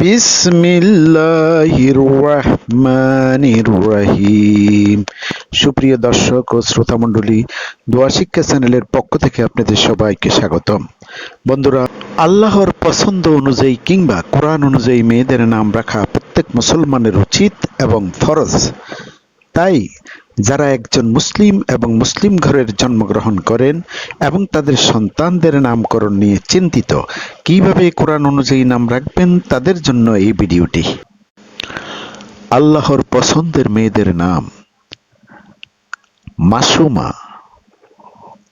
বিসমিল্লাহির রহমানির রহিম সুপ্রিয় দর্শক ও শ্রোতা মণ্ডলী, দোয়া শিক্ষা চ্যানেলের পক্ষ থেকে আপনাদের সবাইকে স্বাগতম। বন্ধুরা, আল্লাহর পছন্দ অনুযায়ী কিংবা কোরআন অনুযায়ী মেয়েদের নাম রাখা প্রত্যেক মুসলমানের উচিত এবং ফরজ। তাই যারা একজন মুসলিম এবং মুসলিম ঘরের জন্মগ্রহণ করেন এবং তাদের সন্তানদের নামকরণ নিয়ে চিন্তিত, কীভাবে কোরআন অনুযায়ী নাম রাখবেন তাদের জন্য এই ভিডিওটি। আল্লাহর পছন্দের মেয়েদের নাম মাসুমা,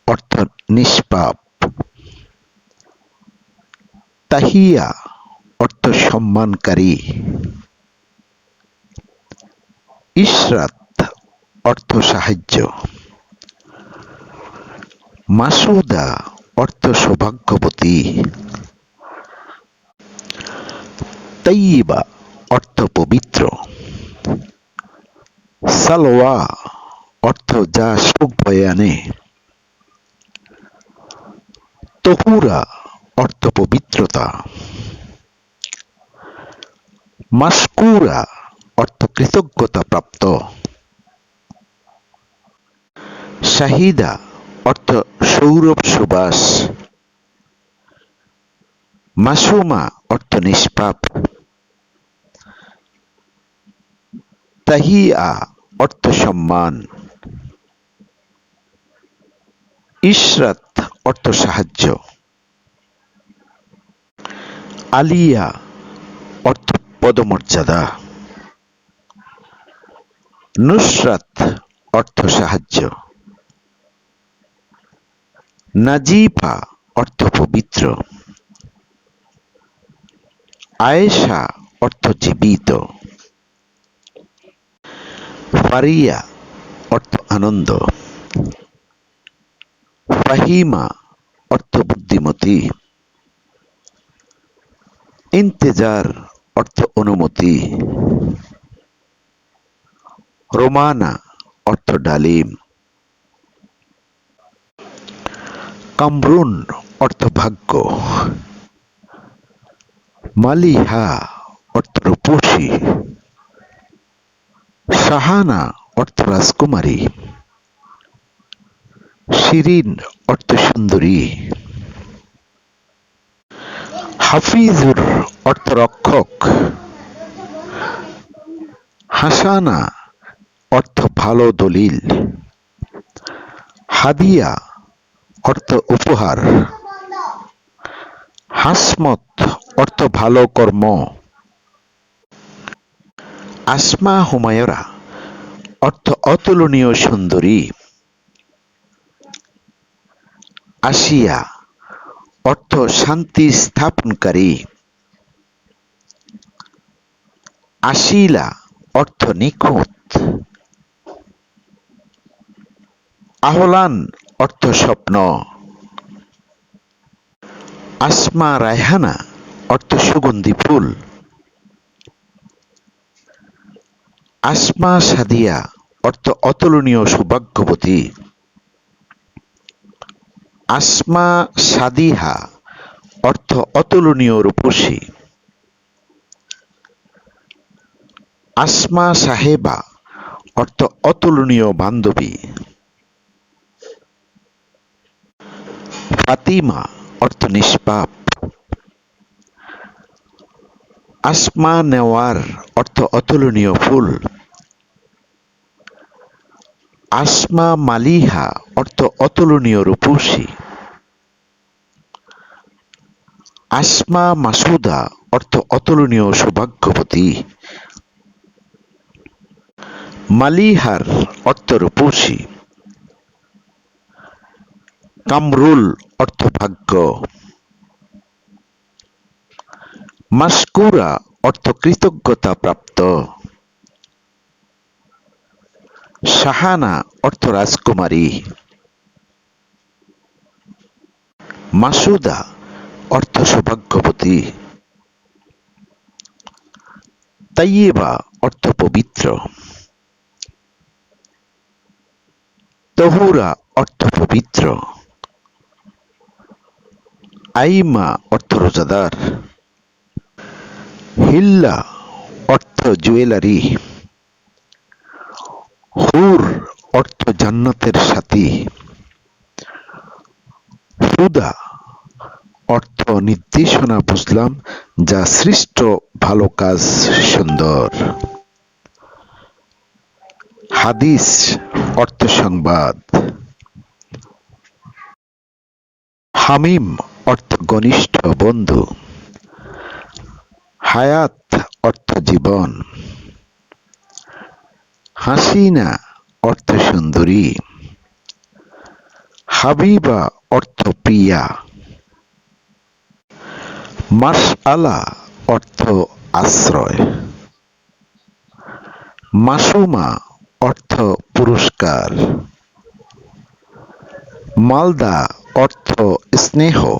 অর্থাৎ নিষ্পাপ। তাহিয়া অর্থ সম্মানকারী। ইশরাত অর্থ সাহায্য মাসুদা অর্থ সৌভাগ্যবতী তৈবা অর্থ পবিত্র সালোয়া অর্থ যা সুখ বয়ে আনে। তহুরা অর্থ পবিত্রতা মাসকুরা অর্থ কৃতজ্ঞতা প্রাপ্ত। শাহিদা, অর্থ সৌরভ সুবাস। মাসুমা, অর্থ নিষ্পাপ। তাহিয়া, অর্থ সম্মান। ইশরাত, অর্থ সাহায্য। আলিয়া, অর্থ পদমর্যাদা। নুসরাত, অর্থ সাহায্য। নাজিফা অর্থ পবিত্র। আয়েশা অর্থ জীবিত। ফারিয়া অর্থ আনন্দ। ফাহিমা অর্থ বুদ্ধিমতী। ইন্তেজার অর্থ অনুমতি। রোমানা অর্থ ডালিম। কামরুন অর্থ ভাগ্য মালিহা অর্থ রূপসী সাহানা অর্থ রাজকুমারী শিরিন অর্থ সুন্দরী হাফিজুর অর্থ রক্ষক হাসানা অর্থ ভালো দলিল হাদিয়া অর্থ উপহার। হাসমত, অর্থ ভালো কর্ম। আসমা হুমায়রা, অর্থ অতুলনীয় সুন্দরী। আসিয়া, অর্থ শান্তি স্থাপনকারী। আশিলা অর্থ নিখুঁত। আহলান অর্থ স্বপ্ন। আসমা রায়হানা, অর্থ সুগন্ধি ফুল। আসমা সাদিয়া, অর্থ অতুলনীয় সৌভাগ্যবতী। আসমা সাদিহা, অর্থ অতুলনীয় রূপসী। আসমা সাহেবা, অর্থ অতুলনীয় বান্ধবী। ফাতিমা অর্থ নিষ্পাপ। আসমা নেওয়ার অর্থ অতুলনীয় ফুল। আসমা মালিহা, অর্থ অতুলনীয় রূপসী। আসমা মাসুদা, অর্থ অতুলনীয় সৌভাগ্যবতী। মালিহার, অর্থ রূপসী। কামরুল অর্থ ভাগ্য মাসকুরা অর্থ কৃতজ্ঞতা প্রাপ্ত। শাহানা অর্থ রাজকুমারী। মাসুদা অর্থ সৌভাগ্যবতী। তাইয়েবা অর্থ পবিত্র। তহুরা অর্থ পবিত্র। আইমা অর্থ রোজাদার। হিল্লা অর্থ জুয়েলারি। হুর অর্থ জান্নাতের সাথী। হুদা অর্থ নির্দেশনা বুঝলাম, যা সৃষ্ট, ভালো কাজ, সুন্দর। হাদিস অর্থ সংবাদ। হামিম অর্থ ঘনিষ্ঠ বন্ধু। হায়াত অর্থ জীবন। হাসিনা অর্থ সুন্দরী। হাবিবা অর্থ প্রিয়া। মাসআলা অর্থ আশ্রয়। মাসুমা অর্থ পুরস্কার। মালদা অর্থ, স্নেহ।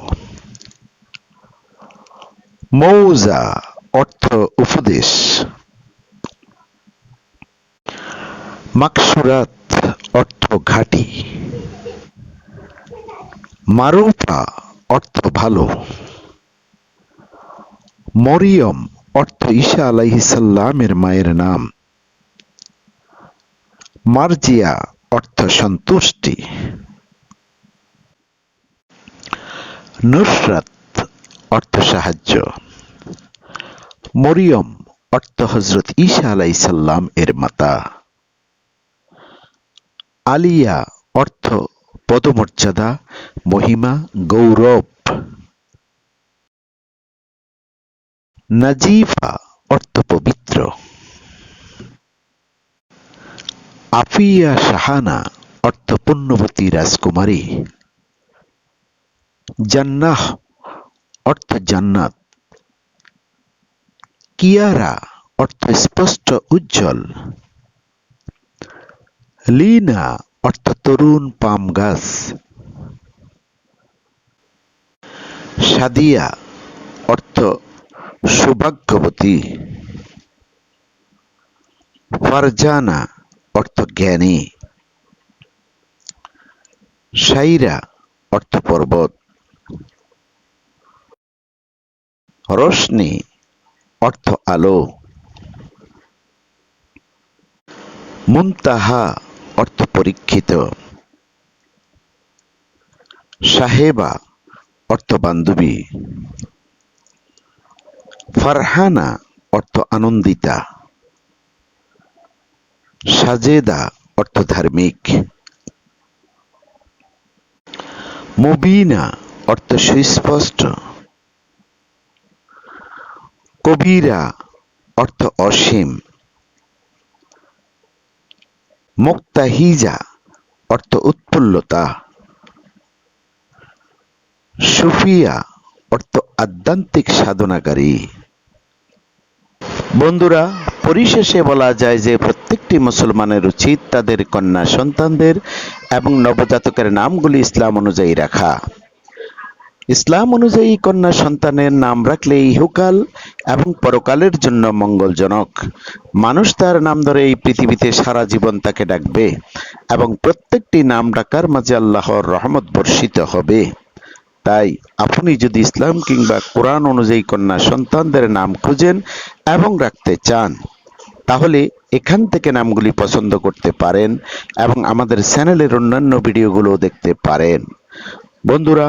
মৌজা, অর্থ, উপদেশ। মাকসুরাত, অর্থ, ঘাটি। মারুফা, অর্থ, ভালো। মরিয়ম, অর্থ, ঈশা আলাইহিসাল্লামের মায়ের নাম। মার্জিয়া, অর্থ, সন্তুষ্টি। নুসরাত অর্থ সাহায্য। মরিয়ম অর্থ হজরত ঈশা আলাইসাল্লাম এর মাতা। আলিয়া অর্থ পদমর্যাদা, মহিমা, গৌরব। নাজিফা অর্থ পবিত্র। আফিয়া সাহানা অর্থ পুণ্যবতী রাজকুমারী। জান্নাহ, অর্থ জান্নাত। কিয়ারা, অর্থ স্পষ্ট উজ্জ্বল। লিনা, অর্থ তরুণ পাম গাছ। সাদিয়া, অর্থ সৌভাগ্যবতী। ফারজানা, অর্থ জ্ঞানী। সাইরা অর্থ পর্বত। রোশনি অর্থ আলো। মুনতাহা অর্থ পরীক্ষিত। সাহেবা অর্থ বান্ধবী। ফারহানা অর্থ আনন্দিতা। সাজেদা অর্থ ধার্মিক। মুবিনা অর্থ সুস্পষ্ট। কবিরা অর্থ অসীম। মুক্তাহিজা অর্থ উৎফুল্লতা। সুফিয়া অর্থ আধ্যাত্মিক সাধনাকারী। বন্ধুরা, পরিশেষে বলা যায় যে প্রত্যেকটি মুসলমানের উচিত তাদের কন্যা সন্তানদের এবং নবজাতকের নামগুলি ইসলাম অনুযায়ী রাখা। ইসলাম অনুযায়ী কন্যা সন্তানের নাম রাখলে ইহুকাল এবং পরকালের জন্য মঙ্গলজনক। মানুষ তার নাম ধরে এই পৃথিবীতে সারা জীবন তাকে ডাকবে এবং প্রত্যেকটি নাম ডাকার মাঝে আল্লাহর রহমত বর্ষিত হবে। তাই আপনি যদি ইসলাম কিংবা কোরআন অনুযায়ী কন্যা সন্তানদের নাম খুঁজেন এবং রাখতে চান, তাহলে এখান থেকে নামগুলি পছন্দ করতে পারেন এবং আমাদের চ্যানেলের অন্যান্য ভিডিওগুলো দেখতে পারেন। বন্ধুরা